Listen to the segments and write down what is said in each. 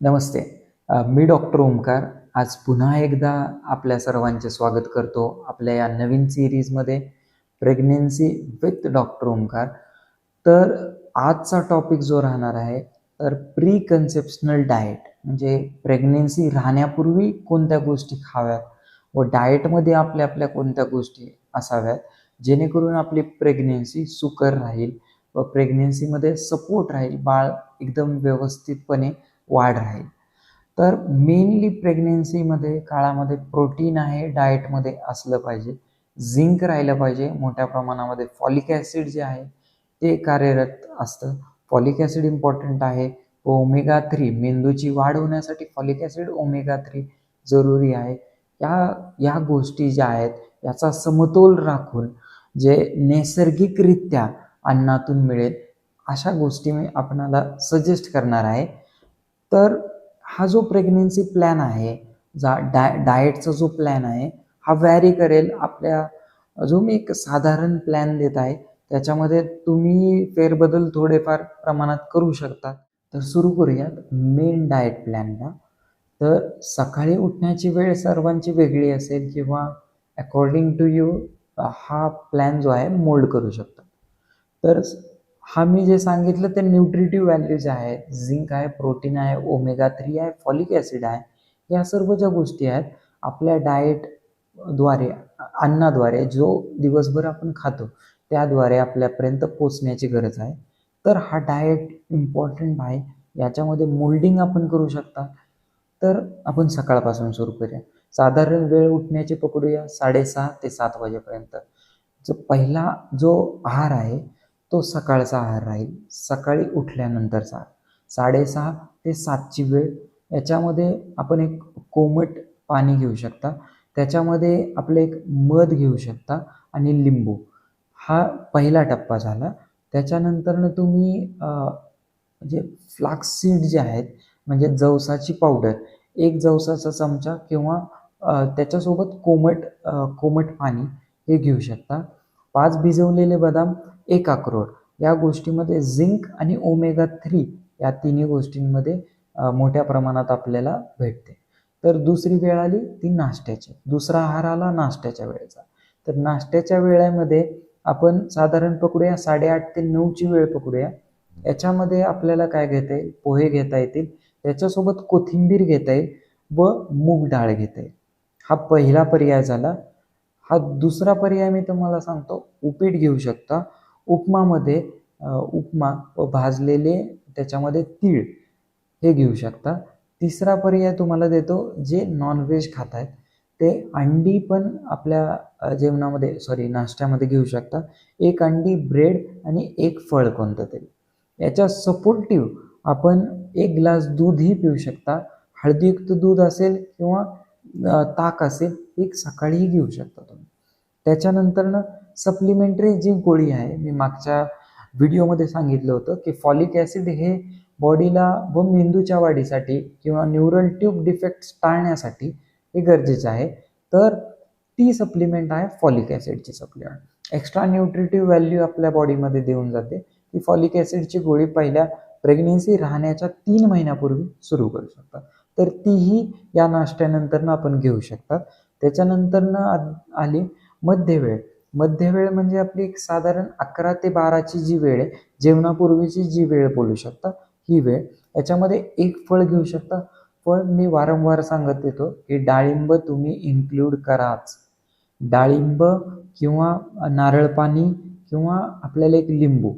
नमस्ते. मी doctor Omkar आज पुन्हा एकदा आपल्या सर्वांचे स्वागत करतो आपल्या या नवीन सिरीजमध्ये प्रेग्नेन्सी विथ डॉक्टर ओमकार तर आजचा टॉपिक जो राहणार आहे तर प्री कन्सेप्शनल डाएट म्हणजे प्रेग्नेन्सी राहण्यापूर्वी कोणत्या गोष्टी खाव्यात व डाएटमध्ये आपल्या आपल्या कोणत्या गोष्टी असाव्यात जेणेकरून आपली प्रेग्नेन्सी सुकर राहील व प्रेग्नेन्सीमध्ये सपोर्ट राहील बाळ एकदम व्यवस्थितपणे वाढ राहील तर मेनली प्रेग्नेन्सीमध्ये काळामध्ये प्रोटीन आहे डाएटमध्ये असलं पाहिजे. झिंक राहिलं पाहिजे. मोठ्या प्रमाणामध्ये फॉलिक ॲसिड जे आहे ते कार्यरत असतं. फॉलिक ॲसिड इम्पॉर्टंट आहे. व ओमेगा थ्री मेंदूची वाढ होण्यासाठी फॉलिक ॲसिड ओमेगा थ्री जरुरी आहे. या या गोष्टी ज्या आहेत याचा समतोल राखून जे नैसर्गिकरित्या अन्नातून मिळेल अशा गोष्टी मी आपणाला सजेस्ट करणार आहे. तर हा जो प्रेग्नेन्सी प्लॅन आहे जा डाय डाएटचा जो प्लॅन आहे हा व्हॅरी करेल आपल्या जो मी एक साधारण प्लॅन देत आहे त्याच्यामध्ये तुम्ही फेरबदल थोडेफार प्रमाणात करू शकता तर सुरू करूयात मेन डाएट प्लॅनला तर सकाळी उठण्याची वेळ सर्वांची वेगळी असेल किंवा अकॉर्डिंग टू यू हा प्लॅन जो आहे मोल्ड करू शकता. तर हा मी जे सांगितलं ते न्यूट्रिटिव्ह व्हॅल्यूज आहे. झिंक आहे प्रोटीन आहे ओमेगा थ्री आहे फॉलिक ॲसिड आहे. या सर्व ज्या गोष्टी आहेत आपल्या डाएटद्वारे अन्नाद्वारे जो दिवसभर आपण खातो त्याद्वारे आपल्यापर्यंत पोचण्याची गरज आहे. तर हा डाएट इम्पॉर्टंट आहे. याच्यामध्ये मोल्डिंग आपण करू शकता. तर आपण सकाळपासून सुरू करूया. साधारण वेळ उठण्याची पकडूया साडेसहा ते सात वाजेपर्यंत. जो पहिला जो आहार आहे तो सकाळचा आहार राहील. सकाळी उठल्यानंतरचा साडेसहा ते सातची वेळ. याच्यामध्ये आपण एक कोमट पाणी घेऊ शकता. त्याच्यामध्ये आपलं एक मध घेऊ शकता आणि लिंबू. हा पहिला टप्पा झाला. त्याच्यानंतरनं तुम्ही म्हणजे फ्लाक्स सीड जे आहेत म्हणजे जवसाची पावडर एक जवसाचा चमचा किंवा त्याच्यासोबत कोमट कोमट पाणी हे घेऊ शकता. पाच भिजवलेले बदाम एक अक्रोड. या गोष्टीमध्ये झिंक आणि ओमेगा थ्री या तिन्ही गोष्टींमध्ये मोठ्या प्रमाणात आपल्याला भेटते. तर दुसरी वेळ आली ती नाश्त्याची. दुसरा आहार आला नाश्त्याच्या वेळेचा. तर नाश्त्याच्या वेळेमध्ये आपण साधारण पकडूया साडेआठ ते नऊची वेळ पकडूया. याच्यामध्ये आपल्याला काय घेता येईल? पोहे घेता येतील. त्याच्यासोबत कोथिंबीर घेता येईल व मूग डाळ घेता येईल. हा पहिला पर्याय झाला. हा दुसरा पर्याय मी तुम्हाला सांगतो. उपीट घेऊ शकता. उपमामध्ये उपमा व भाजलेले त्याच्यामध्ये तीळ हे घेऊ शकता. तिसरा पर्याय तुम्हाला देतो जे नॉनव्हेज खात आहेत ते अंडी पण आपल्या जेवणामध्ये सॉरी नाश्त्यामध्ये घेऊ शकता. एक अंडी ब्रेड आणि एक फळ कोणतं तरी. याच्या सपोर्टिव्ह आपण एक ग्लास दूधही पिऊ शकता. हळदीयुक्त दूध असेल किंवा ताक असेल एक सकाळीही घेऊ शकता तुम्ही. त्याच्यानंतरनं सप्लिमेंटरी जी गोळी आहे मी मागच्या व्हिडिओमध्ये सांगितलं होतं की फॉलिक ॲसिड हे बॉडीला व मेंदूच्या वाढीसाठी किंवा न्यूरल ट्यूब डिफेक्ट्स टाळण्यासाठी हे गरजेचं आहे. तर ती सप्लिमेंट आहे फॉलिक ॲसिडची सप्लिमेंट एक्स्ट्रा न्यूट्रिटिव्ह व्हॅल्यू आपल्या बॉडीमध्ये देऊन जाते. ती फॉलिक ॲसिडची गोळी पहिल्या प्रेग्नेन्सी राहण्याच्या तीन महिन्यापूर्वी सुरू करू शकतात तर तीही या नाश्त्यानंतरनं आपण घेऊ शकतात त्याच्यानंतरनं आली मध्यवेळ. मध्यवेळ म्हणजे आपली एक साधारण अकरा ते बाराची जी वेळ आहे जेवणापूर्वीची जी वेळ बोलू शकता ही वेळ. याच्यामध्ये एक फळ घेऊ शकता. फळ मी वारंवार सांगत येतो की डाळिंब तुम्ही इन्क्लूड कराच. डाळिंब किंवा नारळ पाणी किंवा आपल्याला एक लिंबू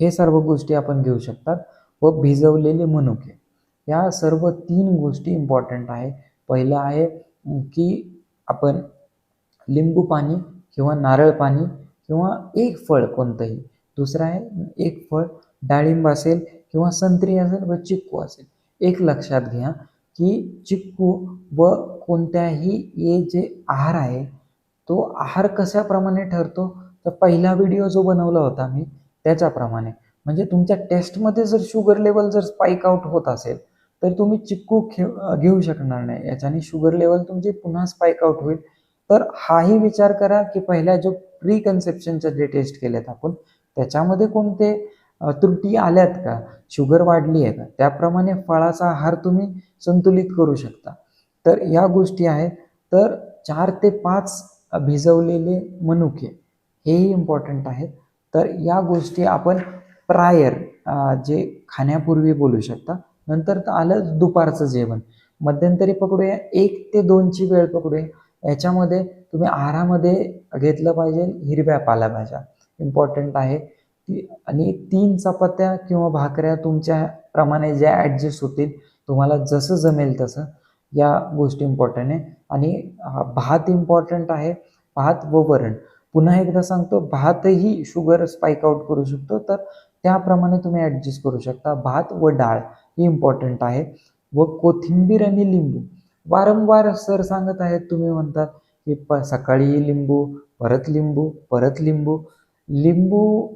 हे सर्व गोष्टी आपण घेऊ शकतात व भिजवलेले मनुके. या सर्व तीन गोष्टी इम्पॉर्टंट आहे. पहिलं आहे की आपण लिंबू पाणी किंवा नारळ पाणी किंवा एक फळ कोणतंही. दुसरं आहे एक फळ डाळिंब असेल किंवा संत्री असेल व चिक्कू असेल. एक लक्षात घ्या की चिक्कू व कोणत्याही हे जे आहार आहे तो आहार कशाप्रमाणे ठरतो? तर पहिला व्हिडिओ जो बनवला होता मी त्याच्याप्रमाणे. म्हणजे तुमच्या टेस्टमध्ये जर शुगर लेवल जर स्पाईक आउट होत असेल तर तुम्ही चिक्कू खे घेऊ शकणार नाही. याच्याने शुगर लेवल तुमची पुन्हा स्पाइक आउट होईल. तर हाही विचार करा की पहिल्या जो प्री कन्सेप्शनच्या जे टेस्ट केलेत आपण त्याच्यामध्ये कोणते त्रुटी आल्यात का? शुगर वाढली आहे का? त्याप्रमाणे फळाचा आहार तुम्ही संतुलित करू शकता. तर या गोष्टी आहेत. तर चार ते पाच भिजवलेले मनुके हेही इम्पॉर्टंट आहेत. तर या गोष्टी आपण प्रायर जे खाण्यापूर्वी बोलू शकता नंतर तर आलं दुपारचं जेवण. मध्यंतरी पकडूया एक ते दोनची वेळ पकडूया. याच्यामध्ये तुम्ही आहारामध्ये घेतलं पाहिजे हिरव्या पालाभाज्या. इम्पॉर्टंट आहे. ती आणि तीन चपात्या किंवा भाकऱ्या तुमच्या प्रमाणे ज्या ॲडजस्ट होतील तुम्हाला जसं जमेल तसं या गोष्टी इम्पॉर्टंट आहे. आणि भात इम्पॉर्टंट आहे. भात व वरण. पुन्हा एकदा सांगतो भातही शुगर स्पाइक आउट करू शकतो. तर त्याप्रमाणे तुम्ही ॲडजस्ट करू शकता. भात व डाळ. इम्पॉर्टंट आहे. व कोथिंबीर आणि लिंबू. वारंवार सर सांगत आहेत तुम्ही म्हणतात की प सकाळी लिंबू परत लिंबू परत लिंबू. लिंबू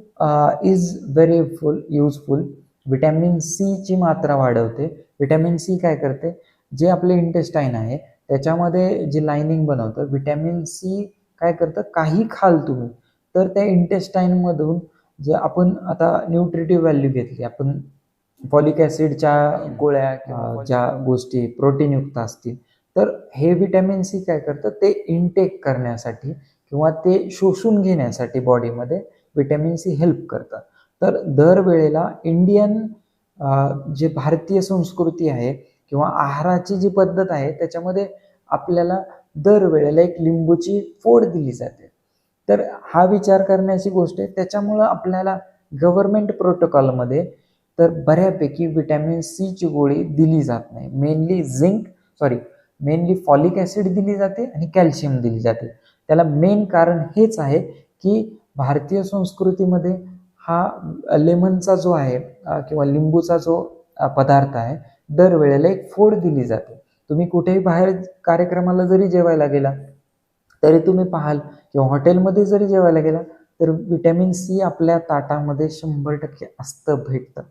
is very full useful vitamin सीची मात्रा वाढवते. विटॅमिन सी काय करते? जे आपले इंटेस्टाईन आहे त्याच्यामध्ये जे लाइनिंग बनवतं विटॅमिन सी काय करतं? काही खाल तुम्ही. तर त्या इंटेस्टाईनमधून जे आपण आता न्यूट्रिटिव्ह व्हॅल्यू घेतली आपण फॉलिक ॲसिडच्या गोळ्या किंवा ज्या गोष्टी प्रोटीनयुक्त असतील. तर हे विटॅमिन सी काय करतं? ते इनटेक करण्यासाठी किंवा ते शोषून घेण्यासाठी बॉडीमध्ये विटॅमिन सी हेल्प करतं. तर दरवेळेला इंडियन जे भारतीय संस्कृती आहे किंवा आहाराची जी पद्धत आहे त्याच्यामध्ये आपल्याला दरवेळेला एक लिंबूची फोड दिली जाते. तर हा विचार करण्याची गोष्ट आहे. त्याच्यामुळं आपल्याला गव्हर्मेंट प्रोटोकॉलमध्ये तर बऱ्यापैकी विटॅमिन सीची गोळी दिली जात नाही. Mainly zinc sorry mainly folic acid दिली जाते आणि कॅल्शियम दिली जाते. त्याला मेन कारण हेच आहे की भारतीय संस्कृतीमध्ये हा लेमनचा जो आहे किंवा लिंबूचा जो पदार्थ आहे दरवेळेला एक फोड दिली जाते. तुम्ही कुठेही बाहेर कार्यक्रमाला जरी जेवायला गेला तरी तुम्ही पाहाल किंवा हॉटेलमध्ये जरी जेवायला गेला तर विटॅमिन सी आपल्या ताटामध्ये शंभर टक्के असतं भेटतं.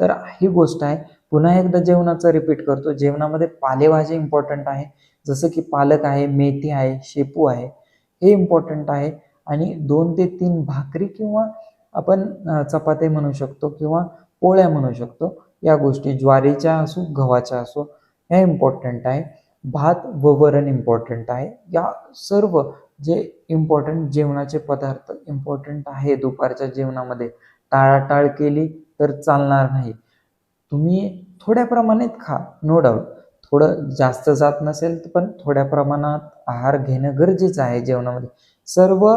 तर ही गोष्ट आहे. पुन्हा एकदा जेवणाचं रिपीट करतो. जेवणामध्ये पालेभाज्या इम्पॉर्टंट आहे. जसं की पालक आहे मेथी आहे शेपू आहे. हे इम्पॉर्टंट आहे. आणि दोन ते तीन भाकरी किंवा आपण चपाती म्हणू शकतो किंवा पोळ्या म्हणू शकतो. या गोष्टी ज्वारीच्या असो गव्हाच्या असो ह्या इम्पॉर्टंट आहे. भात व वरण इम्पॉर्टंट आहे. या सर्व जे इम्पॉर्टंट जेवणाचे पदार्थ इम्पॉर्टंट आहे दुपारच्या जेवणामध्ये. टाळाटाळ केली तर चालणार नाही. तुम्ही थोड्या प्रमाणात खा नो डाऊट थोडं जास्त जात नसेल पण थोड्या प्रमाणात आहार घेणं गरजेचं आहे जेवणामध्ये. सर्व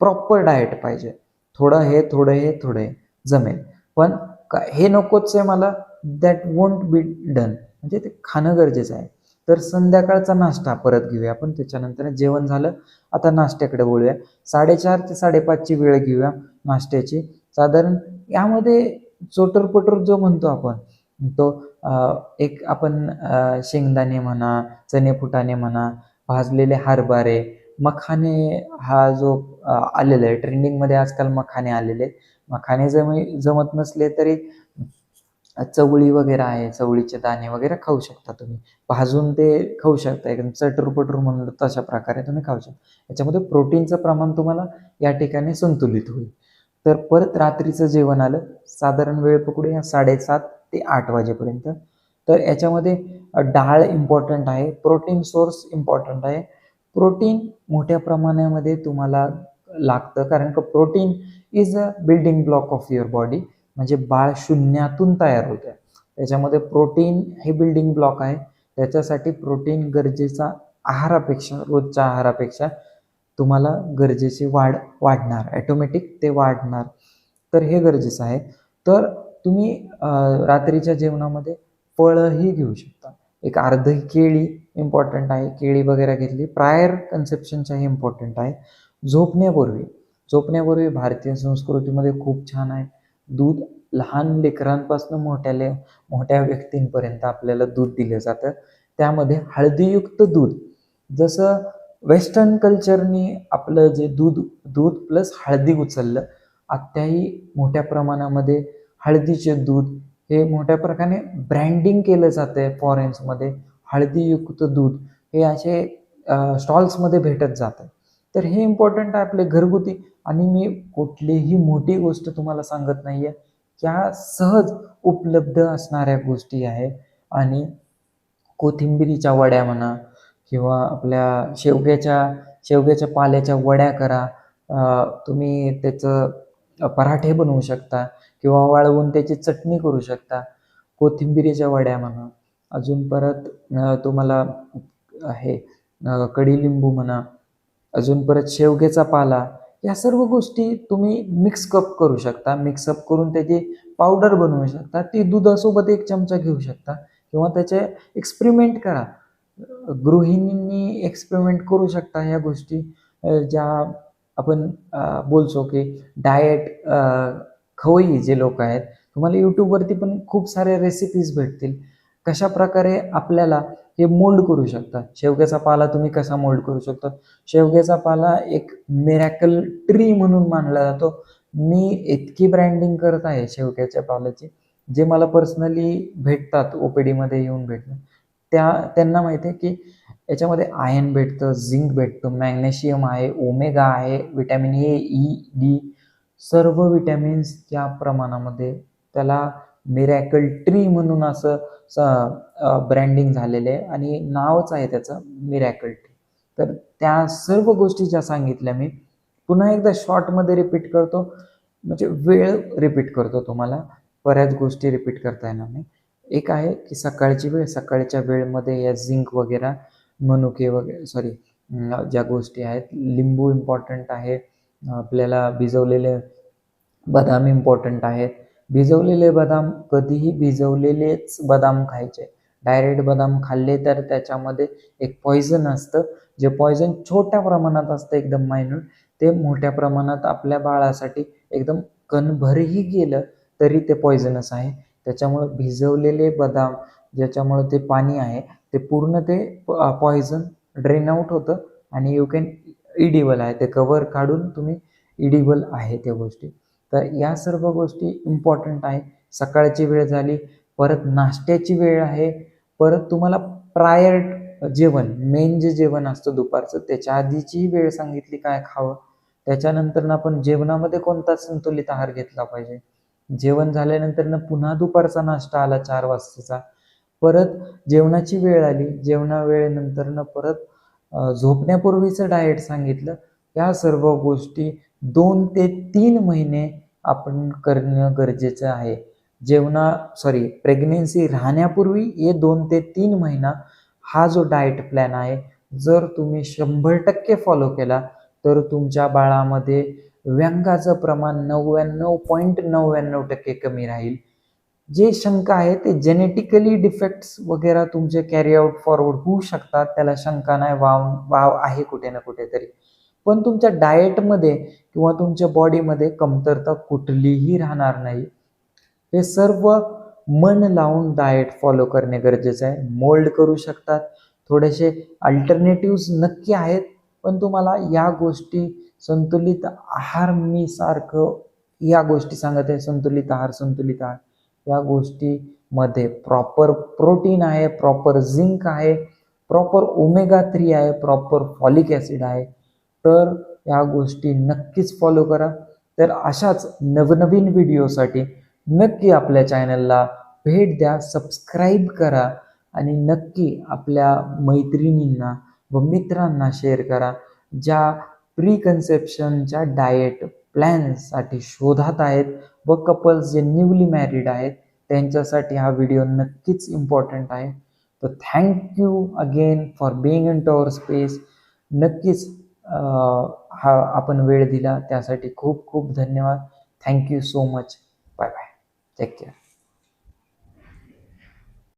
प्रॉपर डाएट पाहिजे. थोडं हे थोडं हे थोडं हे. जमेल. पण हे नकोच आहे मला दॅट वोंट बी डन म्हणजे ते खाणं गरजेचं आहे. तर संध्याकाळचा नाश्ता परत घेऊया आपण. त्याच्यानंतर जेवण झालं आता नाश्त्याकडे बोलूया साडेचार ते साडेपाचची वेळ घेऊया नाश्त्याची. साधारण यामध्ये चोटरपटर जो म्हणतो आपण तो एक आपण शेंगदाणे म्हणा चणे फुटाणे म्हणा भाजलेले हरभरे मखाने हा जो आलेला आहे ट्रेंडिंगमध्ये आजकाल मखाने आलेले आहेत. मखाने जमी जमत नसले तरी चवळी वगैरे आहे चवळीचे दाणे वगैरे खाऊ शकता तुम्ही. भाजून ते खाऊ शकता एकदम चटरपटर म्हणलं तशा प्रकारे तुम्ही खाऊ शकता. याच्यामध्ये प्रोटीनचं प्रमाण तुम्हाला या ठिकाणी संतुलित होईल. तर परत रात्रीचं जेवण आलं. साधारण वेळ पकडूया साडेसात ते आठ वाजेपर्यंत. तर याच्यामध्ये डाळ इम्पॉर्टंट आहे प्रोटीन सोर्स इम्पॉर्टंट आहे. प्रोटीन मोठ्या प्रमाणामध्ये तुम्हाला लागतं कारण का protein is a building block of your body म्हणजे बाळ शून्यातून तयार होतं त्याच्यामध्ये प्रोटीन हे बिल्डिंग ब्लॉक आहे. त्याच्यासाठी प्रोटीन गरजेचा आहारापेक्षा रोजच्या आहारापेक्षा तुम्हाला गरजेची वाढ वाढणार ॲटोमॅटिक ते वाढणार. तर हे गरजेचं आहे. तर तुम्ही रात्रीच्या जेवणामध्ये फळंही घेऊ शकता. एक अर्ध केळी इम्पॉर्टंट आहे. केळी वगैरे घेतली प्रायर कन्सेप्शनच्याही इम्पॉर्टंट आहे. झोपण्यापूर्वी झोपण्यापूर्वी भारतीय संस्कृतीमध्ये खूप छान आहे. दूध लहान लेकरांपासून मोठ्याले मोठ्या व्यक्तींपर्यंत आपल्याला दूध दिलं जातं. त्यामध्ये हळदीयुक्त दूध जसं वेस्टर्न कल्चरनी आपलं जे दूध दूध प्लस हळदी उचललं आत्ताही मोठ्या प्रमाणामध्ये हळदीचे दूध हे मोठ्या प्रकारे ब्रँडिंग केलं जातं आहे फॉरेन्समध्ये हळदीयुक्त दूध हे असे स्टॉल्समध्ये भेटत जातं तर हे इम्पॉर्टंट आहे आपले घरगुती. आणि मी कुठलीही मोठी गोष्ट तुम्हाला सांगत नाही आहे या सहज उपलब्ध असणाऱ्या गोष्टी आहे आणि कोथिंबिरीच्या वड्या म्हणा किंवा आपल्या शेवग्याच्या शेवग्याच्या पाल्याच्या वड्या करा. तुम्ही त्याचं पराठे बनवू शकता किंवा वाळवून त्याची चटणी करू शकता. कोथिंबिरीच्या वड्या म्हणा. अजून परत तुम्हाला हे कडीलिंबू म्हणा. अजून परत शेवग्याचा पाला. या सर्व गोष्टी तुम्ही मिक्सअप करू शकता. मिक्सअप करून त्याची पावडर बनवू शकता. ती दुधासोबत एक चमचा घेऊ शकता. किंवा त्याचे एक्सपेरिमेंट करा. गृहिणींनी एक्सपेरिमेंट करू शकता ह्या गोष्टी ज्या आपण बोलतो की डाएट खवई जे लोक आहेत तुम्हाला यूट्यूबवरती पण खूप सारे रेसिपीज भेटतील. कशा प्रकारे आपल्याला हे मोल्ड करू शकता? शेवग्याचा पाला तुम्ही कसा मोल्ड करू शकता? शेवग्याचा पाला एक मिरॅकल ट्री म्हणून मानला जातो. मी इतकी ब्रँडिंग करत आहे शेवग्याच्या पाल्याची जे मला पर्सनली भेटतात ओ पी डीमध्ये येऊन भेटतात. त्या त्यांना माहिती आहे की याच्यामध्ये आयन भेटतं झिंक भेटतं मॅग्नेशियम आहे ओमेगा आहे विटॅमिन ए ई डी सर्व विटॅमिन्स त्या प्रमाणामध्ये त्याला मिरॅकल ट्री म्हणून असं ब्रँडिंग झालेलं आहे आणि नावच आहे त्याचं मिरॅकल ट्री तर त्या सर्व गोष्टी ज्या सांगितल्या मी पुन्हा एकदा शॉर्टमध्ये रिपीट करतो म्हणजे वेळ रिपीट करतो तुम्हाला बऱ्याच गोष्टी रिपीट करता येणार नाही. एक आहे की सकाळची वेळ सकाळच्या वेळेमध्ये या झिंक वगैरे मनुके वगैरे सॉरी ज्या गोष्टी आहेत लिंबू इम्पॉर्टंट आहे आपल्याला भिजवलेले बदाम इम्पॉर्टंट आहेत. भिजवलेले बदाम कधीही भिजवलेलेच बदाम खायचे. डायरेक्ट बदाम खाल्ले तर त्याच्यामध्ये एक पॉयझन असतं जे पॉयझन छोट्या प्रमाणात असतं एकदम मायन्यूट ते मोठ्या प्रमाणात आपल्या बाळासाठी एकदम कणभरही गेलं तरी ते पॉयझनस आहे. त्याच्यामुळं भिजवलेले बदाम ज्याच्यामुळं ते पाणी आहे ते पूर्ण ते पॉयझन ड्रेन आउट होतं आणि यू कॅन इडिबल आहे. ते कवर काढून तुम्ही इडिबल आहे त्या गोष्टी. तर या सर्व गोष्टी इम्पॉर्टंट आहे. सकाळची वेळ झाली परत नाश्त्याची वेळ आहे परत तुम्हाला प्रायर जेवण मेन जे जेवण असतं दुपारचं त्याच्या आधीची वेळ सांगितली काय खावं त्याच्यानंतर आपण जेवणामध्ये कोणता संतुलित आहार घेतला पाहिजे? जेवण झाल्यानंतर पुन्हा दुपारचा नाश्ता आला चार वाजताचा. परत जेवणाची वेळ आली. जेवणा वेळेनंतर परत झोपण्यापूर्वीचं डाएट सांगितलं. या सर्व गोष्टी दोन ते तीन महिने आपण करणं गरजेचं आहे. जेवणा सॉरी प्रेग्नेन्सी राहण्यापूर्वी हे दोन ते तीन महिना हा जो डाएट प्लॅन आहे जर तुम्ही शंभर टक्के फॉलो केला तर तुमच्या बाळामध्ये व्यंगाचं प्रमाण नव्याण्णव पॉईंट नव्याण्णव टक्के कमी राहील. जे शंका आहे ते जेनेटिकली डिफेक्ट्स वगैरे तुमचे कॅरी आउट फॉरवर्ड होऊ शकतात. त्याला शंका नाही वाव वाव आहे कुठे ना कुठेतरी. पण तुमच्या डाएटमध्ये किंवा तुमच्या बॉडीमध्ये कमतरता कुठलीही राहणार नाही. हे सर्व मन लावून डाएट फॉलो करणे गरजेचं आहे. मोल्ड करू शकतात. थोडेसे अल्टरनेटिव्स नक्की आहेत पण तुम्हाला या गोष्टी संतुलित आहार मी सारखं या गोष्टी सांगत आहे संतुलित आहार संतुलित आहार. या गोष्टीमध्ये प्रॉपर प्रोटीन आहे प्रॉपर झिंक आहे प्रॉपर ओमेगा थ्री आहे प्रॉपर फॉलिक ॲसिड आहे. तर या गोष्टी नक्कीच फॉलो करा. तर अशाच नवनवीन व्हिडिओसाठी नक्की आपल्या चॅनलला भेट द्या सबस्क्राईब करा आणि नक्की आपल्या मैत्रिणींना व मित्रांना शेअर करा ज्या प्री कन्सेप्शनच्या डाएट प्लॅनसाठी शोधात आहेत व कपल्स जे न्यूली मॅरिड आहेत त्यांच्यासाठी हा व्हिडिओ नक्कीच इम्पॉर्टंट आहे. तर thank you again for being in tower space नक्कीच हा आपण वेळ दिला त्यासाठी खूप खूप धन्यवाद. Thank you so much bye bye take care